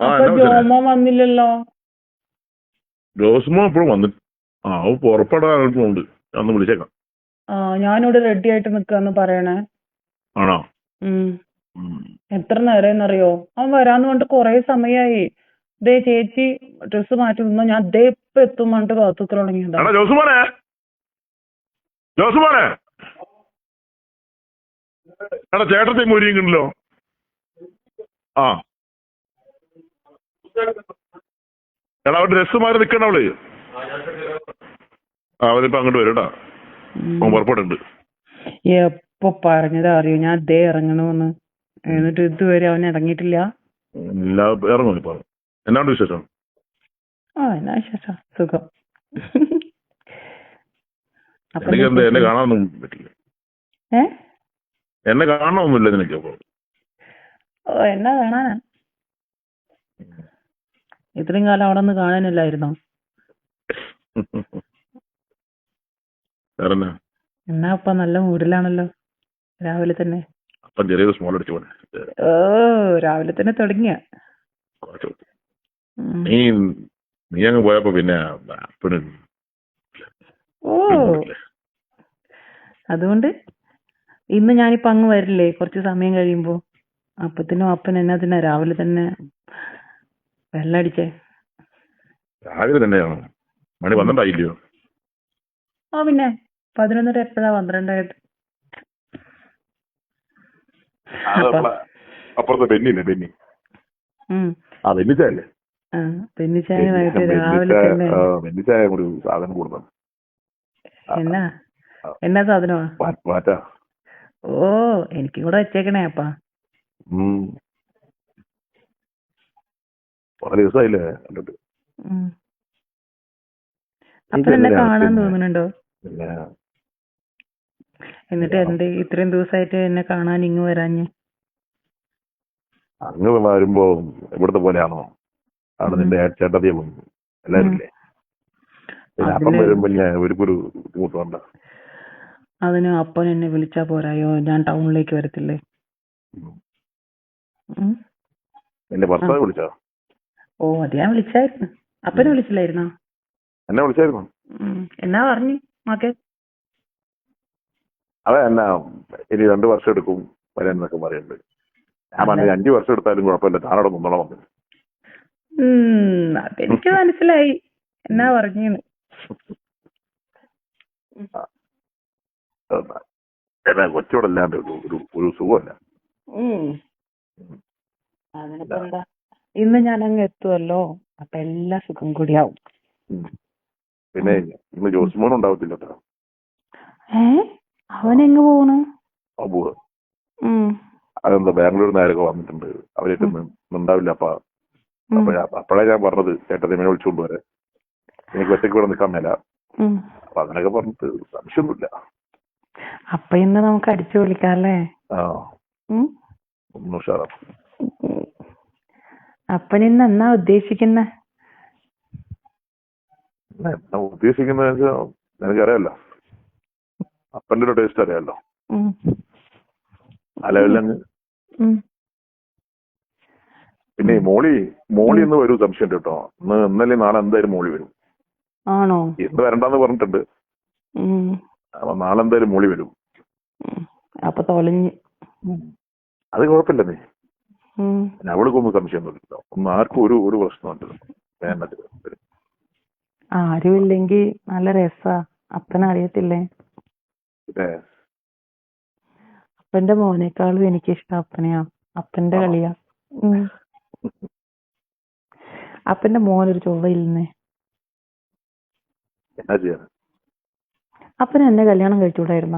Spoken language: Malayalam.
ജോമോൻ വന്നില്ലല്ലോ? ജോസ്മോ അപ്പോഴും വന്നു ആ അവ പുറപ്പെടാറുണ്ട് അന്ന് വിളിച്ചേക്കാം. ആ ഞാനിവിടെ റെഡി ആയിട്ട് നിക്കാന്ന് പറയണേ. ആണോ? ഉം. എത്ര നേരമെന്നറിയോ അവൻ വരാന്ന് പറഞ്ഞിട്ട് കൊറേ സമയായി. ദേ ചേച്ചി ഡ്രസ് മാറ്റി നിന്നോ. ഞാൻ ദേ ഇപ്പൊ എത്തും പറഞ്ഞിട്ട് കാത്തുക്കൾ തുടങ്ങിയതാ. എടാ ജോസുമോനെ! ജോസുമോനെ! എടാ ചേട്ടത്തെ മുരിയുണ്ടല്ലോ ആ. എടാ അവിടെ ഡ്രസ് മാറി നിക്കണ അവൾ. അവനിപ്പോ അങ്ങോട്ട് വരും കേട്ടാ. ഉം. അവൻ പുറപ്പെടുണ്ട് എപ്പൊ പറഞ്ഞതാ അറിയോ? ഞാൻ ദേ ഇറങ്ങണമെന്ന് എന്നിട്ട് ഇതുവരെ അവൻ ഇറങ്ങിയിട്ടില്ല. ഇറങ്ങും ഇപ്പൊ. എന്നാണ്ട് വിശേഷം? ആ എന്നാ വിശേഷം. സുഖം. അപ്പൊ എനിക്ക് എന്നെ? കാണാനൊന്നും പറ്റില്ല. എന്നെ കാണണമൊന്നുമില്ല നിനക്ക് അപ്പൊ. എന്നാ കാണാനാ? ഇത്രയും കാലം അവിടെ നിന്ന് കാണാനില്ലായിരുന്നോ എന്നാ അപ്പ നല്ല മൂഡിലാണല്ലോ രാവിലെ തന്നെ. ഓ രാവിലെ തന്നെ തുടങ്ങിയ. നീ നീ അങ്ങ് പോയപ്പോ പിന്നെ ഓ. അതുകൊണ്ട് ഇന്ന് ഞാനിപ്പോ അങ്ങ് വരില്ലേ? കുറച്ച് സമയം കഴിയുമ്പോ. അപ്പത്തിനും അപ്പൻ എന്നാത്തിനാ രാവിലെ തന്നെ വെള്ളടിച്ചേ രാവിലെ തന്നെയാണ്? മണി പന്ത്രണ്ടായില്ലയോ? ആ പിന്നെ പതിനൊന്നര എപ്പോഴാ? പന്ത്രണ്ടായത് അപ്പൊ അപ്പുറത്തെ ബെന്നില്ലേ ബെന്നി? ഉം. ആ ബെന്നിച്ചല്ലേ ആ പെണ്ണിച്ചായമായിട്ട് രാവിലെ തന്നെ. ബെന്നിച്ചായ ഒരു സാധനം കൂടുതൽ എന്നാ? എന്നാ സാധനമാ? ഓ എനിക്കും കൂടെ വെച്ചേക്കണേ അപ്പാ ഉം കുറെ ദിവസമായില്ലേ കണ്ടിട്ട് ഉം. അപ്പൻ എന്നെ ഇതെങ്ങനെയാ കാണാൻ പിന്നെ? ദിവസമായില്ലേ കണ്ടിട്ട്. എന്നിട്ട് എന്തേ ഇത്രയും ദിവസമായിട്ട് എന്നെ കാണാൻ ഇങ്ങ് വരാഞ്ഞ്? അങ്ങ് വരുമ്പോ ഇവിടുത്തെ പോലെയാണോ? അവിടെ. നിന്റെ ചേട്ടത്തിയും എല്ലാരും ഇല്ലേ അപ്പം വരുമ്പോ ഞാൻ ബുദ്ധിമുട്ടുണ്ട് അതിന് അപ്പൻ എന്നെ വിളിച്ചാ പോരായോ? ഞാൻ ടൗണിലേക്ക് വരത്തില്ലേ. എന്റെ ഭർത്താവ് വിളിച്ചോ? ഓ അത് ഞാൻ വിളിച്ചായിരുന്നു. അപ്പനെ വിളിച്ചില്ലായിരുന്നോ? എന്നെ വിളിച്ചായിരുന്നു. ഉം. എന്നാ പറഞ്ഞു മാക്കെ അതെ എന്നാ ഇനി രണ്ടു വർഷം എടുക്കും വരാൻ എന്നൊക്കെ പറയുന്നുണ്ട്. ഞാൻ പറഞ്ഞു അഞ്ചു വർഷം എടുത്താലും കുഴപ്പമില്ല താനോട് മുന്നോളം വന്നു ഉം അതെനിക്ക് മനസ്സിലായി. എന്നാ പറഞ്ഞു എന്നാ കൊച്ചോടെ അല്ലാണ്ട് ഒരു ഒരു ഒരു സുഖമല്ല. ഉം. അതിനിപ്പോ എന്താ? ഇന്ന് ഞാൻ അങ്ങ് എത്തുമല്ലോ അപ്പൊ എല്ലാ സുഖം കൂടിയാവും. പിന്നെ ഇന്ന് ജോസ്മോൻ ഉണ്ടാവത്തില്ല ഏ? അവൻ എങ്ങ് പോണു. അതെന്താ ബാംഗ്ലൂരിൽ നിന്ന് ആരൊക്കെ വന്നിട്ടുണ്ട്? അവരൊക്കെ ഉണ്ടാവില്ല അപ്പ. അപ്പോഴാ ഞാൻ പറഞ്ഞത് ചേട്ടത്തിനെ വിളിച്ചുകൊണ്ട് വരെ എനിക്ക് ഒറ്റയ്ക്ക് ഇവിടെ നിൽക്കാൻ മേല. അപ്പൊ അങ്ങനെയൊക്കെ പറഞ്ഞിട്ട് സംശയമൊന്നുമില്ല. അപ്പൊ ഇന്ന് നമുക്ക് അടിച്ചു വിളിക്കാം അല്ലേ ആ ഉഷാറാ. ഇന്ന് എന്നാ ഉദ്ദേശിക്കുന്നെ. ഉദ്ദേശിക്കുന്നത് വെച്ചാൽ അപ്പന്റെ ഒരു ടേസ്റ്റ് അറിയാലോ. ആ ലെവലിലങ്ങ് പിന്നെ മോളി മോളി എന്ന് വരും സംശയം കേട്ടോ. ഇന്ന് ഇന്നലെ നാളെ എന്തായാലും മോളി വരും. ആണോ? ഇന്ന് വരണ്ടെന്ന് പറഞ്ഞിട്ടുണ്ട്. അപ്പൊ നാളെ എന്തായാലും മോളി വരും. അപ്പൊ തൊലഞ്ഞ്. അത് കുഴപ്പമില്ല നീ. പിന്നെ അവൾക്കൊന്നും സംശയമൊന്നുമില്ല ഒന്നും ആർക്കും ഒരു ഒരു പ്രശ്നമുണ്ട് വേണ്ടത് ആരുമില്ലെങ്കി നല്ല രസാ. അപ്പനറിയത്തില്ലേ? അപ്പന്റെ മോനേക്കാളും എനിക്കിഷ്ടം അപ്പനെയാ. അപ്പന്റെ? കളിയാ. അപ്പന്റെ മോനൊരു ഒരു എന്നാ ചെയ്യാൻ അപ്പന് എന്നെ കല്യാണം കഴിച്ചുകൂടായിരുന്നോ?